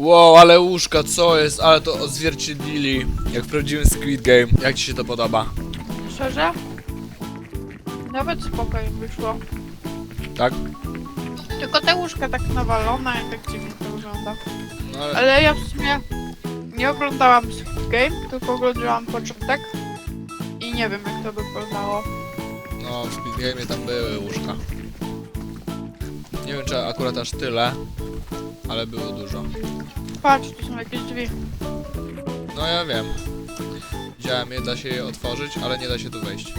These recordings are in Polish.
Wow, ale łóżka, co jest? Ale to odzwierciedlili, jak w prawdziwym Squid Game. Jak ci się to podoba? Szczerze? Nawet spokojnie wyszło. Tak? Tylko te łóżka tak nawalone i tak dziwnie to wygląda. No ale... Ale ja w sumie nie oglądałam Squid Game, tylko oglądałam początek. I nie wiem jak to wyglądało. No, w Squid Game tam były łóżka. Nie wiem, czy akurat aż tyle, ale było dużo. Patrz, tu są jakieś drzwi. No ja wiem. Widziałem je, da się je otworzyć, ale nie da się tu wejść.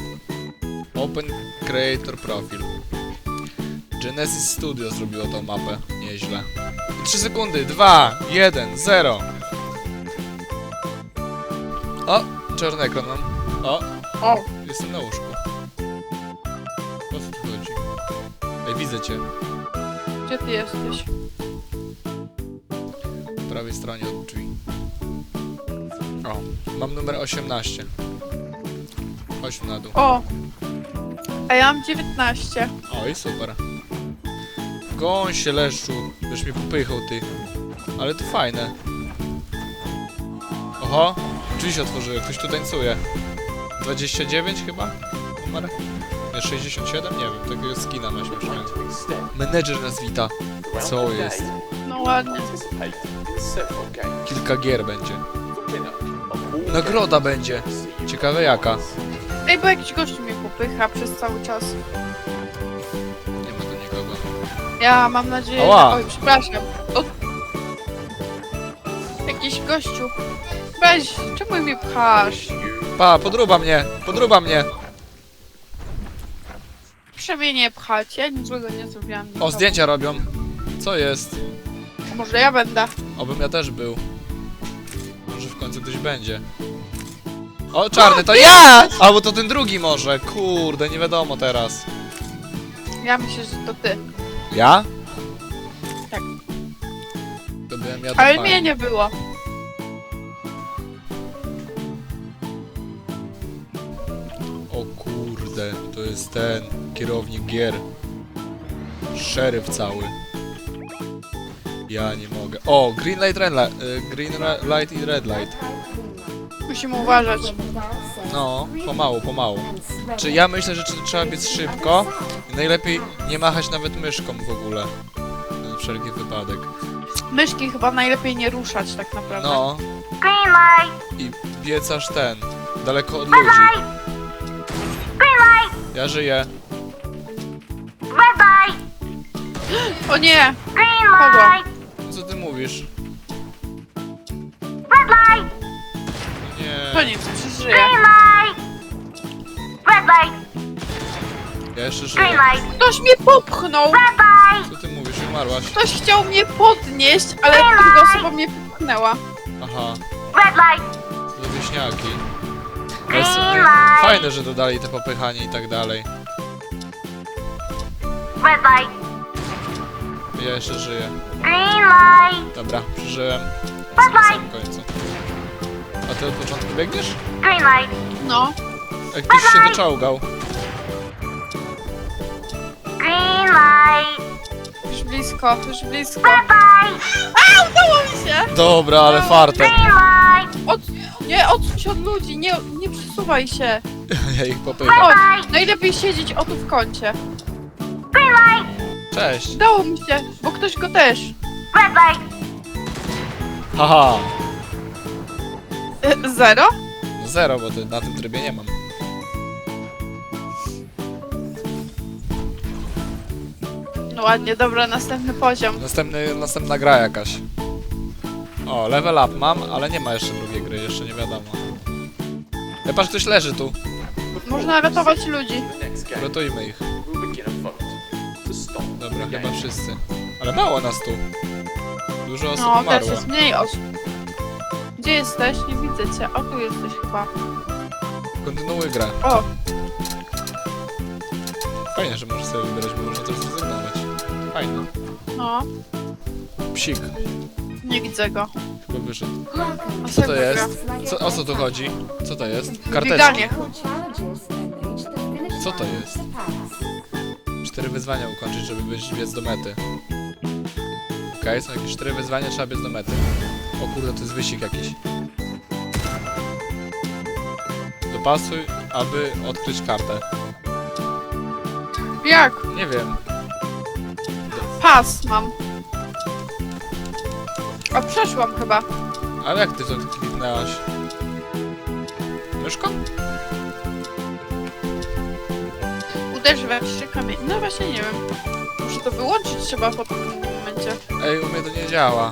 Open Creator Profile. Genesis Studio zrobiło tą mapę. Nieźle. I 3 sekundy. 2, 1, 0. O! Czarny ekran mam. O! O, Jestem na łóżku. O co tu chodzi? Ej, widzę cię. gdzie ty jesteś? Prawej stronie od drzwi. O, mam numer 18. Chodź na dół. O! A ja mam 19. Oj, super. W gąsie leszczu. Już mi popychał ty. Ale to fajne. Oho, drzwi się otworzyły. Ktoś tu tańcuje. 29 chyba? Numer? Nie, 67? Nie wiem, takiego skina śmiesznego. Menedżer nas wita. Co jest? No ładnie. Kilka gier będzie. Nagroda będzie. Ciekawe jaka. Ej, bo jakiś gościu mnie popycha przez cały czas. Nie ma tu nikogo. Ja mam nadzieję, Ała. Oj, przepraszam. O... Jakiś gościu. Weź, czemu mnie pchasz? Pa, podruba mnie! Podruba mnie! Proszę mnie nie pchać, ja nic złego nie zrobiłam. O, nikomu. zdjęcia robią. Co jest? A Może ja będę. Obym ja też był. Może w końcu ktoś będzie. O, czarny, to ja! Albo to ten drugi może. Kurde, nie wiadomo teraz. Ja myślę, że to ty. Ja? Tak. To byłem ja to Ale fajnie. mnie nie było. O kurde, to jest ten kierownik gier. Szeryf cały. Ja nie mogę. O, green light, red light, y, green light i red light. Musimy uważać. No, pomału, pomału. Czy ja myślę, że tr- trzeba biec szybko i najlepiej nie machać nawet myszką w ogóle. Na wszelki wypadek. Myszki chyba najlepiej nie ruszać tak naprawdę. No. I biec aż ten, daleko od ludzi. Ja żyję. O nie! Padłam. Co ty mówisz? To Nie, nic, przeżyję. ja jeszcze żyję. Ktoś mnie popchnął! Co ty mówisz? Umarłaś. Ktoś chciał mnie podnieść, ale druga osoba mnie popchnęła. Aha, to wieśniaki. Jest, fajne, że dodali te popychanie i tak dalej. Ja jeszcze żyję. Dobra, przeżyłem. Jestem na samym końcu. A ty od początku biegniesz? No. Jak ktoś się doczołgał. Już blisko, już blisko. A, udało mi się! Dobra, ale fartem. Od... Nie, odsuń się od ludzi, nie, nie przesuwaj się. Ja ich popycham. Chodź, najlepiej siedzieć o tu w kącie. Cześć. Udało mi się, bo ktoś go też. Haha. E, Zero? Zero, bo ty na tym trybie nie mam. Ładnie, dobra, następny poziom. Następny, następna gra jakaś. O, level up mam, ale nie ma jeszcze drugiej gry, jeszcze nie wiadomo. Ja patrz, ktoś leży tu. Można ratować ludzi. Ratujmy ich. Dobra, chyba wszyscy. Ale mało nas tu. Dużo osób No, teraz umarło. jest mniej osób. Gdzie jesteś? Nie widzę cię. O, tu jesteś chyba. Kontynuuj grę. O, Fajnie, że możesz sobie wybrać, bo można też zrezygnować. Fajne. no, Psik. nie widzę go. Chyba wyszedł. Co to jest? Co, o co tu chodzi? Co to jest? Karteczki. Bieganie. Co to jest? Cztery wyzwania ukończyć, żeby być biec do mety. Okej, są jakieś cztery wyzwania, trzeba biec do mety. O kurde, to jest wyścig jakiś. Dopasuj, aby odkryć kartę. Jak? Nie wiem. Pas mam. A przeszłam chyba. Ale jak ty to kliknęłaś? Myszką? Uderz we trzy kamienie. No właśnie nie wiem. Muszę to wyłączyć trzeba po tym momencie. Ej, u mnie to nie działa.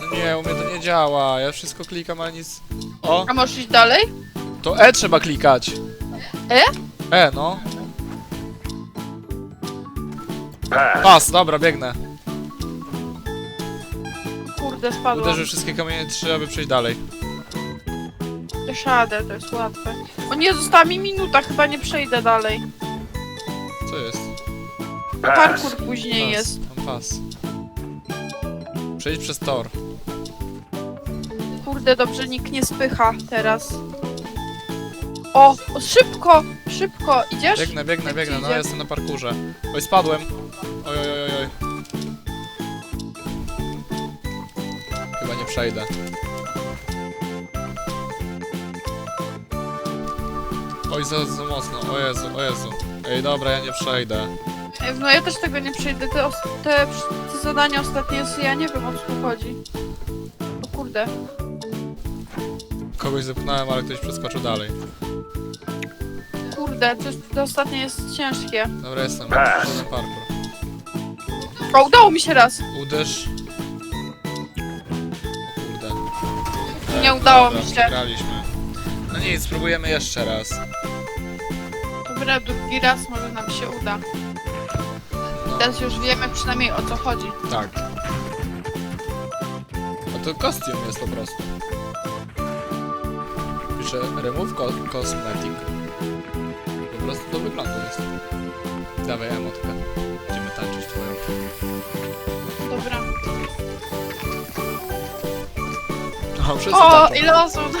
No nie, u mnie to nie działa. Ja wszystko klikam, ale nic... O, A możesz iść dalej? to E trzeba klikać. E? E, no. Pas, dobra, biegnę. Kurde, spadłam. Uderzę wszystkie kamienie trzy, aby przejść dalej. Szadę, to jest łatwe. O nie, została mi minuta, chyba nie przejdę dalej. Co jest? Parkour później Pas, jest. Mam pas. Przejdź przez tor. Kurde, dobrze, nikt nie spycha teraz. O, o szybko, szybko, idziesz? Biegnę, biegnę, Jak biegnę, ci no idzie? jestem na parkurze. Oj, spadłem. Oj, oj, oj, oj. Chyba nie przejdę. Oj, za, za mocno, o Jezu, o Jezu. Ej, dobra, ja nie przejdę. Ej, No ja też tego nie przejdę, te, os- te, te zadania ostatnie, ja nie wiem o co tu chodzi. O kurde. Kogoś zepchnąłem, ale ktoś przeskoczył dalej. Kurde, to, to ostatnie jest ciężkie. Dobra, jestem. Przeszedłem parkour. O, udało mi się raz. Uderz. O kurde. Nie udało Dobra, mi się. Przegraliśmy. No nic, spróbujemy jeszcze raz. Dobra, drugi raz może nam się uda. No, Teraz już wiemy przynajmniej o co chodzi. tak. A to kostium jest po prostu. Pisze remove co cosmetic. Po prostu do wyglądu jest. Dawaj emotkę. Będziemy tańczyć twoją. Dobra. O, wszyscy O, tańczą. ile osób!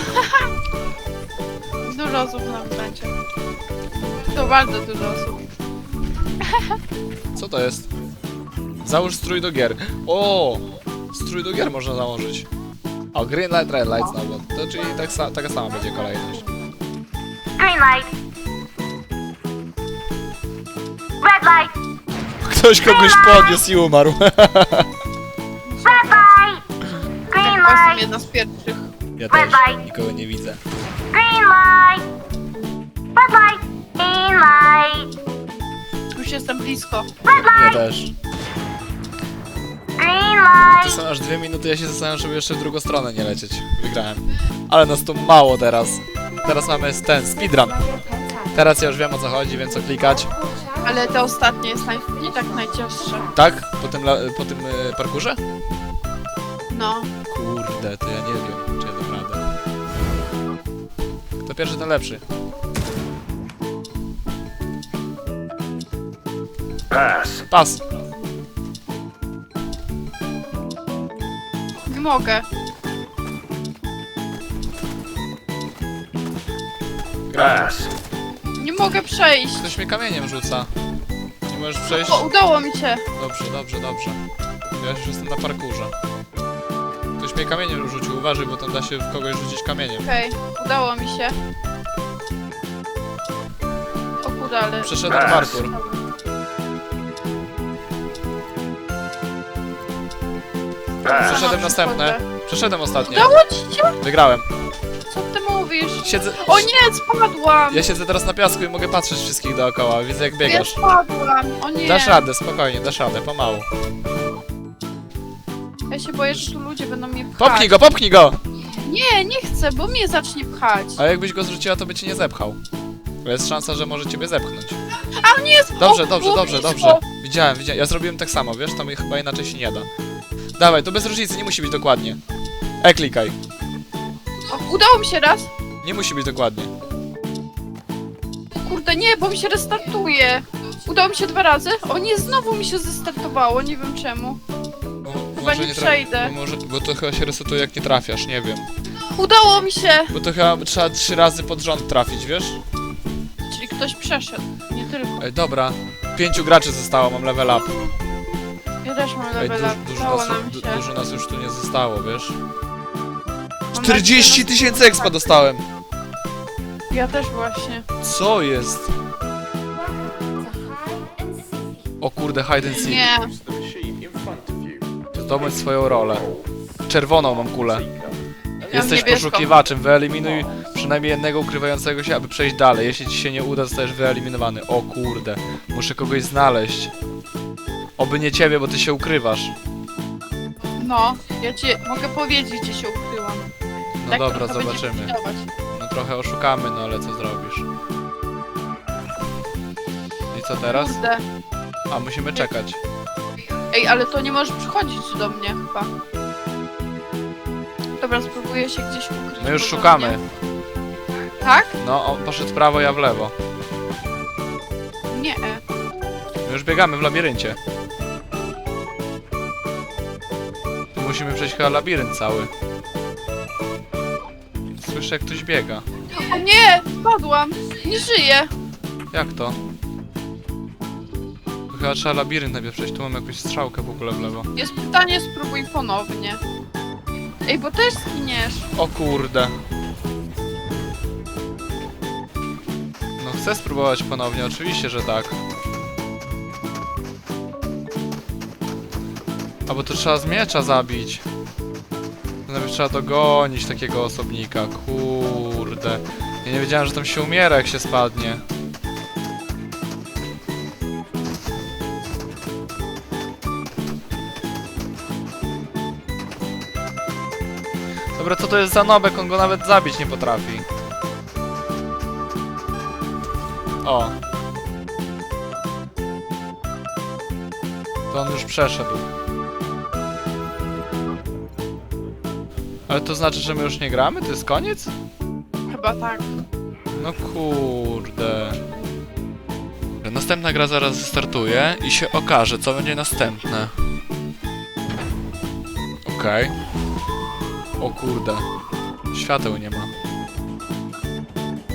dużo osób nam będzie. To bardzo dużo osób. Co to jest? Załóż strój do gier. O! Strój do gier można założyć. O, green light, red light znowu. To czyli tak sa taka sama będzie kolejność. Green light. Red light. Ktoś kogoś podniósł i umarł. Red light. Green Tak, jestem light. jedna z pierwszych. Ja Red też light. nikogo nie widzę. Green light. Red light. Green light. Już jestem blisko. Red Ja light. też. Green To light. są aż dwie minuty, ja się zastanawiam, żeby jeszcze w drugą stronę nie lecieć. Wygrałem. Ale nas tu mało teraz. Teraz mamy ten speedrun. Teraz ja już wiem o co chodzi, wiem co klikać. Ale te ostatnie jest naj... nie tak najcięższe. Tak? Po tym, la- po tym y, parkurze? No. Kurde, to ja nie wiem, czy ja dam radę. Kto pierwszy, ten lepszy. Pass. Pas. Nie mogę. Grałem. Pass. Nie mogę przejść. Ktoś mnie kamieniem rzuca. Możesz przejść? O, udało mi się. Dobrze, dobrze, dobrze. Ja już jestem na parkurze. Ktoś mnie kamieniem rzucił, uważaj, bo tam da się w kogoś rzucić kamieniem. Okej, udało mi się. O kurde, ale... Przeszedłem parkur. Przeszedłem następne. Przeszedłem ostatnie. Udało ci się? Wygrałem. Siedzę... O nie, spadłam! Ja siedzę teraz na piasku i mogę patrzeć wszystkich dookoła. Widzę jak Ja biegasz. spadłam! O nie! Dasz radę, spokojnie, dasz radę, pomału. Ja się boję, że tu ludzie będą mnie pchać. Popchnij go, popchnij go! Nie, nie chcę, bo mnie zacznie pchać. A jakbyś go zrzuciła, to by cię nie zepchał. Bo jest szansa, że może ciebie zepchnąć. A nie jest Dobrze, dobrze, dobrze, dobrze. Widziałem, widziałem. Ja zrobiłem tak samo, wiesz? Tam chyba inaczej się nie da. Dawaj, to bez różnicy, nie musi być dokładnie. E, klikaj. O, udało mi się raz. Nie musi być dokładnie. Kurde, nie, bo mi się restartuje. Udało mi się dwa razy. O nie, znowu mi się zestartowało, nie wiem czemu. Bo, Chyba nie tra- przejdę. Bo, może, bo to chyba się resetuje jak nie trafiasz, nie wiem. Udało mi się! Bo to chyba trzeba trzy razy pod rząd trafić, wiesz? Czyli ktoś przeszedł, nie tylko. Ej, dobra. Pięciu graczy zostało, mam level up. Ja też mam Ej, level du up. dużo, Udało nas, nam du się. dużo nas już tu nie zostało, wiesz? Mam 40 nadzieję, tysięcy expa dostałem! Ja też właśnie. Co jest? O kurde, hide and seek. Nie. Zdobądź swoją rolę. Czerwoną mam kulę. Jesteś niebieską. poszukiwaczem, wyeliminuj przynajmniej jednego ukrywającego się, aby przejść dalej. Jeśli ci się nie uda, zostajesz wyeliminowany. O kurde, muszę kogoś znaleźć. Oby nie ciebie, bo ty się ukrywasz. No, ja ci mogę powiedzieć, gdzie się ukryłam. No Tak dobra, będzie zobaczymy. Trochę oszukamy, no ale co zrobisz? I co teraz? Kurde. A, musimy czekać. Ej, ale to nie możesz przychodzić do mnie chyba. Dobra, spróbuję się gdzieś ukryć. My już szukamy. Tak? No, on poszedł w prawo, ja w lewo. Nie. My już biegamy w labiryncie. Tu musimy przejść chyba labirynt cały. Słyszę, jak ktoś biega. O nie! Spadłam! Nie żyję! Jak to? To chyba trzeba labirynt najpierw przejść. Tu mam jakąś strzałkę w ogóle w lewo. Jest pytanie, spróbuj ponownie. Ej, bo też zginiesz. O kurde. No chcę spróbować ponownie, oczywiście, że tak. A bo to trzeba z miecza zabić. Najpierw trzeba dogonić takiego osobnika. Kurde. Ja nie wiedziałem, że tam się umiera, jak się spadnie. Dobra, co to jest za nobek? On go nawet zabić nie potrafi. O. To on już przeszedł. Ale to znaczy, że my już nie gramy? To jest koniec? Chyba tak. No kurde. Następna gra zaraz startuje i się okaże, co będzie następne. Okej. O kurde. Świateł nie ma.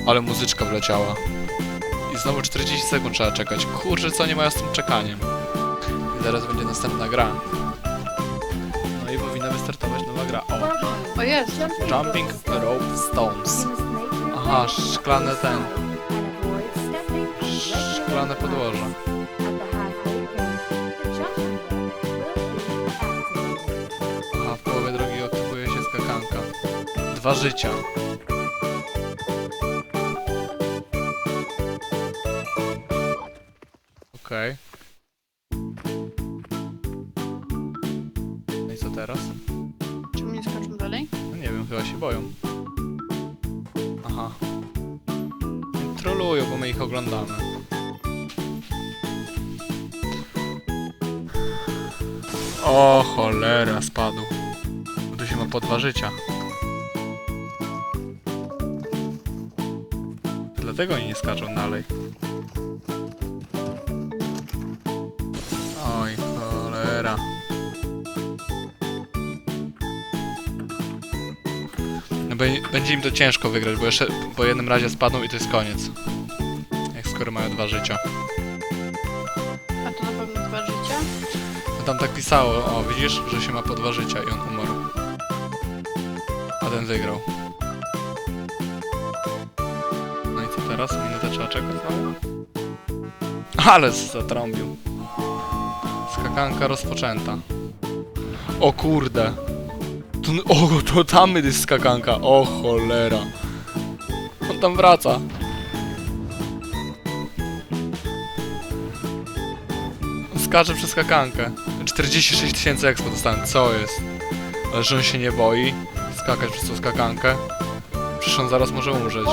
Ale muzyczka wleciała. I znowu 40 sekund trzeba czekać. Kurczę, co nie mają z tym czekaniem. I zaraz będzie następna gra. No i powinna wystartować nowa gra. O, O jest. Jumping Rope Stones. Aha, szklane ten. Szklane podłoże. Aha, w połowie drogi aktywuje się skakanka. Dwa życia. Okej. No i co teraz? Czemu nie skoczą się boją. Aha. Trolują, bo my ich oglądamy. O cholera, spadł. Tu się ma po dwa życia. Dlatego oni nie skaczą dalej. Będzie im to ciężko wygrać, bo jeszcze po jednym razie spadną i to jest koniec. Jak skoro mają dwa życia. A to na pewno dwa życia. No tam tak pisało, o widzisz, że się ma po dwa życia i on umarł. A ten wygrał. No i co teraz? Minutę trzeba czekać znowu? Ale zatrąbił. Skakanka rozpoczęta. O kurde. To, o, to tam jest skakanka. O cholera. On tam wraca. Skacze przez skakankę. 46 tysięcy expo dostałem, co jest? Ale że on się nie boi skakać przez tą skakankę. Przecież on zaraz może umrzeć.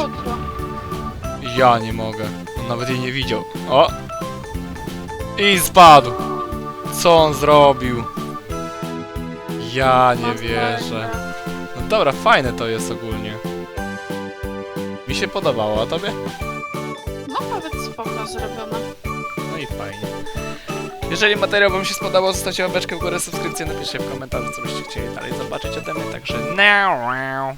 Ja nie mogę. On nawet jej nie widział. O! I spadł! Co on zrobił? Ja nie wierzę. No dobra, fajne to jest ogólnie. Mi się podobało, a tobie? No powiedz spoko zrobione. No i fajnie. Jeżeli materiał wam się spodobał, zostawcie łapeczkę w górę, subskrypcję, napiszcie w komentarzu, co byście chcieli dalej zobaczyć ode mnie, także now.